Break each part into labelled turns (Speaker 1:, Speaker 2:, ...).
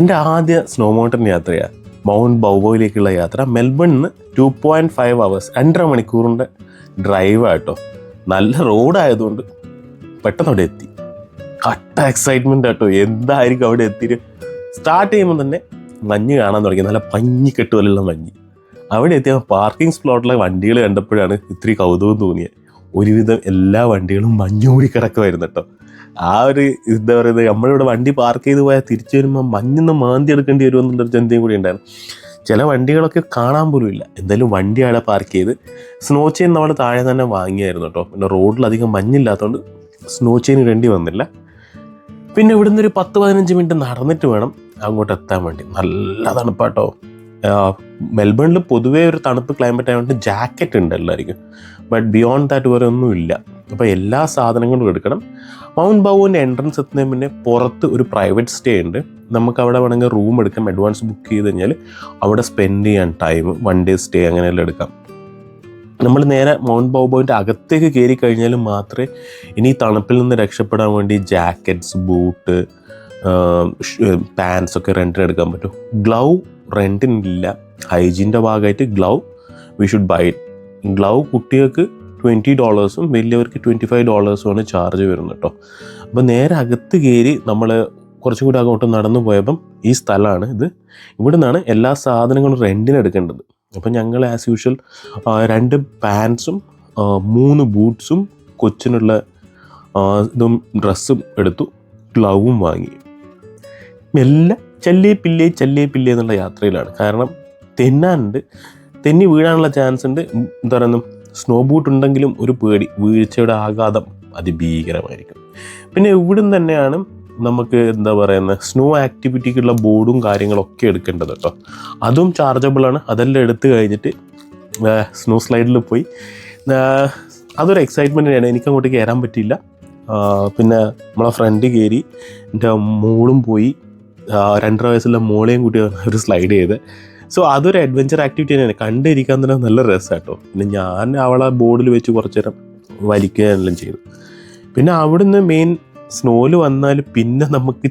Speaker 1: എന്റെ ആദ്യ snow mountain യാത്രയാണ് മൗണ്ട് ബൗബോയിലേക്കുള്ള യാത്ര. മെൽബണിൽ നിന്ന് ടു പോയിന്റ് ഫൈവ് അവേഴ്സ് രണ്ടര മണിക്കൂറിന്റെ ഡ്രൈവ് ആട്ടോ നല്ല റോഡായതുകൊണ്ട് പെട്ടെന്ന് അവിടെ എത്തി. കട്ട എക്സൈറ്റ്മെന്റ് ആട്ടോ എന്തായിരിക്കും അവിടെ എത്തിയിട്ട് സ്റ്റാർട്ട് ചെയ്യുമ്പോൾ തന്നെ മഞ്ഞ് കാണാൻ തുടങ്ങി. നല്ല പഞ്ഞി കെട്ടുപോലുള്ള മഞ്ഞ്. അവിടെ എത്തിയ പാർക്കിംഗ് സ്ലോട്ടിലെ വണ്ടികൾ കണ്ടപ്പോഴാണ് ഇത്തിരി കൗതുകം തോന്നിയത്. ഒരുവിധം എല്ലാ വണ്ടികളും മഞ്ഞ് മൂടി കിടക്കുമായിരുന്നു കേട്ടോ. ആ ഒരു എന്താ പറയുന്നത് നമ്മളിവിടെ വണ്ടി പാർക്ക് ചെയ്ത് പോയാൽ തിരിച്ചു വരുമ്പോൾ മഞ്ഞൊന്ന് മാന്തി എടുക്കേണ്ടി വരുമെന്നുള്ളൊരു ചിന്തയും കൂടി ഉണ്ടായിരുന്നു. ചില വണ്ടികളൊക്കെ കാണാൻ പോലും ഇല്ല. എന്തായാലും വണ്ടി അവിടെ പാർക്ക് ചെയ്ത് സ്നോ ചെയിൻ നമ്മൾ താഴെ തന്നെ വാങ്ങിയായിരുന്നു കേട്ടോ. പിന്നെ റോഡിലധികം മഞ്ഞില്ലാത്തതുകൊണ്ട് സ്നോ ചെയിൻ ഇടേണ്ടി വന്നില്ല. പിന്നെ ഇവിടുന്ന് ഒരു പത്ത് പതിനഞ്ച് മിനിറ്റ് നടന്നിട്ട് വേണം അങ്ങോട്ട് എത്താൻ വേണ്ടി. നല്ല തണുപ്പാട്ടോ. മെൽബണിൽ പൊതുവേ ഒരു തണുപ്പ് ക്ലൈമറ്റ് ആയതുകൊണ്ട് ജാക്കറ്റ് ഉണ്ട് എല്ലാവർക്കും. ബട്ട് ബിയോണ്ട് ദാറ്റ് വരെ ഒന്നുമില്ല. അപ്പോൾ എല്ലാ സാധനങ്ങളും എടുക്കണം. മൗണ്ട് ബാബുവിന്റെ എൻട്രൻസ് എത്തുന്നതിന് മുന്നേ പുറത്ത് ഒരു പ്രൈവറ്റ് സ്റ്റേ ഉണ്ട്. നമുക്ക് അവിടെ വേണമെങ്കിൽ റൂം എടുക്കാം. അഡ്വാൻസ് ബുക്ക് ചെയ്ത് കഴിഞ്ഞാൽ അവിടെ സ്പെൻഡ് ചെയ്യാൻ ടൈം വൺ ഡേ സ്റ്റേ അങ്ങനെയെല്ലാം എടുക്കാം. നമ്മൾ നേരെ മൗണ്ട് ബൗബോയിന്റെ അകത്തേക്ക് കയറി കഴിഞ്ഞാൽ മാത്രമേ ഇനി തണുപ്പിൽ നിന്ന് രക്ഷപ്പെടാൻ വേണ്ടി ജാക്കറ്റ്സ് ബൂട്ട് പാൻസ് ഒക്കെ റെന്റിന് എടുക്കാൻ പറ്റും. ഗ്ലൗ റെന്റിനില്ല ഹൈജീന്റെ ഭാഗമായിട്ട് glove we should buy glove കുട്ടികൾക്ക് ട്വന്റി ഡോളേഴ്സും വലിയവർക്ക് ട്വന്റി ഫൈവ് ഡോളേഴ്സുമാണ് ചാർജ് വരുന്നത് കേട്ടോ അപ്പോൾ നേരെ അകത്ത് കയറി നമ്മൾ കുറച്ചും കൂടി അങ്ങോട്ട് നടന്നു പോയപ്പം ഈ സ്ഥലമാണ് ഇത്. ഇവിടെ നിന്നാണ് എല്ലാ സാധനങ്ങളും റെന്റിന് എടുക്കേണ്ടത്. അപ്പം ഞങ്ങൾ ആസ് യൂഷ്വൽ രണ്ട് പാൻസും മൂന്ന് ബൂട്ട്സും കൊച്ചിനുള്ള ഇതും ഡ്രസ്സും എടുത്തു ഗ്ലൗവും വാങ്ങി. മെല്ലെ ചെല്ലേ പില്ലേ ചെല്ലേ പില്ലേ എന്നുള്ള യാത്രയിലാണ്. കാരണം തെന്നാനുണ്ട് തെന്നി വീഴാനുള്ള ചാൻസ് ഉണ്ട്. എന്താ പറയുന്നത് സ്നോ ബൂട്ട് ഉണ്ടെങ്കിലും ഒരു പേടി വീഴ്ചയുടെ ആഘാതം അതിഭീകരമായിരിക്കും. പിന്നെ ഇവിടുന്ന് തന്നെയാണ് നമുക്ക് എന്താ പറയുന്നത് സ്നോ ആക്ടിവിറ്റിക്കുള്ള ബോർഡും കാര്യങ്ങളൊക്കെ എടുക്കേണ്ടത് കേട്ടോ. അതും ചാർജബിളാണ് അതെല്ലാം എടുത്തു കഴിഞ്ഞിട്ട് സ്നോ സ്ലൈഡിൽ പോയി. അതൊരു എക്സൈറ്റ്മെന്റ് എനിക്ക് അങ്ങോട്ട് കയറാൻ പറ്റിയില്ല. പിന്നെ നമ്മളെ ഫ്രണ്ട് കയറി എന്റെ മോളും പോയി. രണ്ടര വയസ്സുള്ള മോളെയും കൂട്ടി ഒരു സ്ലൈഡ് ചെയ്ത്. സോ അതൊരു അഡ്വഞ്ചർ ആക്ടിവിറ്റി തന്നെയാണ്. കണ്ടിരിക്കാൻ തന്നെ നല്ല രസമാട്ടോ പിന്നെ ഞാൻ അവളെ ബോർഡിൽ വെച്ച് കുറച്ച് നേരം വലിക്കുകയെല്ലാം ചെയ്തു. പിന്നെ അവിടുന്ന് മെയിൻ സ്നോയിൽ വന്നാൽ പിന്നെ നമുക്ക്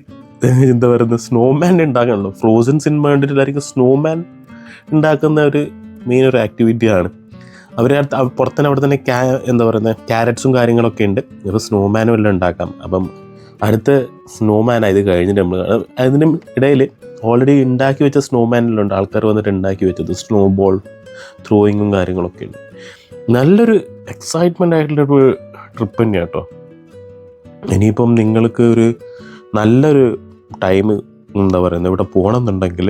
Speaker 1: എന്താ പറയുന്നത് സ്നോമാൻ ഉണ്ടാക്കണല്ലോ ഫ്രോസൺ സിനിമ കണ്ടിട്ടില്ലായിരിക്കും സ്നോമാൻ ഉണ്ടാക്കുന്ന ഒരു മെയിൻ ഒരു ആക്ടിവിറ്റിയാണ് അവർ പുറത്തന്നെ അവിടെ തന്നെ ക്യാ എന്താ പറയുന്നത് ക്യാരറ്റ്സും കാര്യങ്ങളൊക്കെ ഉണ്ട്. അപ്പോൾ സ്നോമാനും എല്ലാം ഉണ്ടാക്കാം. അപ്പം അടുത്ത സ്നോമാൻ ആയത് കഴിഞ്ഞിട്ട് നമ്മൾ അതിന് ഇടയിൽ ഓൾറെഡി ഉണ്ടാക്കി വെച്ച സ്നോമാനിലുണ്ട് ആൾക്കാർ വന്നിട്ട് ഉണ്ടാക്കി വെച്ചത് സ്നോ ബോൾ ത്രോയിങ്ങും കാര്യങ്ങളൊക്കെ ഉണ്ട്. നല്ലൊരു എക്സൈറ്റ്മെന്റ് ആയിട്ടുള്ളൊരു ട്രിപ്പ് തന്നെയാണ് കേട്ടോ ഇനിയിപ്പം നിങ്ങൾക്ക് ഒരു നല്ലൊരു ടൈം എന്താ പറയുന്നത്? ഇവിടെ പോകണമെന്നുണ്ടെങ്കിൽ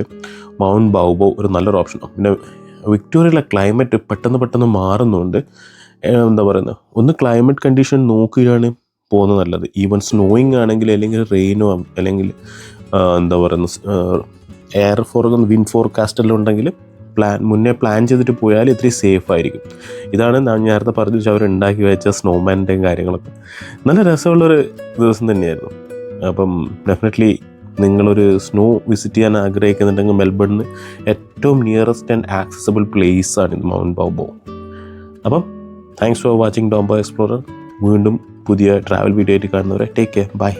Speaker 1: മൗണ്ട് ബൗബോ ഒരു നല്ലൊരു ഓപ്ഷനാണ് പിന്നെ വിക്ടോറിയയിലെ ക്ലൈമറ്റ് പെട്ടെന്ന് പെട്ടെന്ന് മാറുന്നുണ്ട്. എന്താ പറയുന്നത്? ഒന്ന് ക്ലൈമറ്റ് കണ്ടീഷൻ നോക്കുകയാണ്. പോകുന്നത് നല്ലത്. ഈവൻ സ്നോയിങ് ആണെങ്കിൽ അല്ലെങ്കിൽ റെയിനോ അല്ലെങ്കിൽ എന്താ പറയുന്ന എയർ ഫോർ വിൻ ഫോർകാസ്റ്റ് എല്ലാം ഉണ്ടെങ്കിൽ പ്ലാൻ മുന്നേ പ്ലാൻ ചെയ്തിട്ട് പോയാൽ ഇത്തിരി സേഫ് ആയിരിക്കും. ഇതാണ് ഞാൻ നേരത്തെ പറഞ്ഞു വെച്ചാൽ അവർ ഉണ്ടാക്കി വെച്ച സ്നോമാന്റെയും കാര്യങ്ങളൊക്കെ. നല്ല രസമുള്ളൊരു ദിവസം തന്നെയായിരുന്നു. അപ്പം ഡെഫിനറ്റ്ലി നിങ്ങളൊരു സ്നോ വിസിറ്റ് ചെയ്യാൻ ആഗ്രഹിക്കുന്നുണ്ടെങ്കിൽ മെൽബണിന് ഏറ്റവും നിയറസ്റ്റ് ആൻഡ് ആക്സസിബിൾ പ്ലേസ് ആണ് ഇത് മൗണ്ട് ബൗബോ. അപ്പം താങ്ക്സ് ഫോർ വാച്ചിങ് ഡോംബോ എക്സ്പ്ലോറർ വീണ്ടും പുതിയ ട്രാവൽ വീഡിയോ ആയിട്ട് കാണുന്നവരെ ടേക്ക് കെയർ ബൈ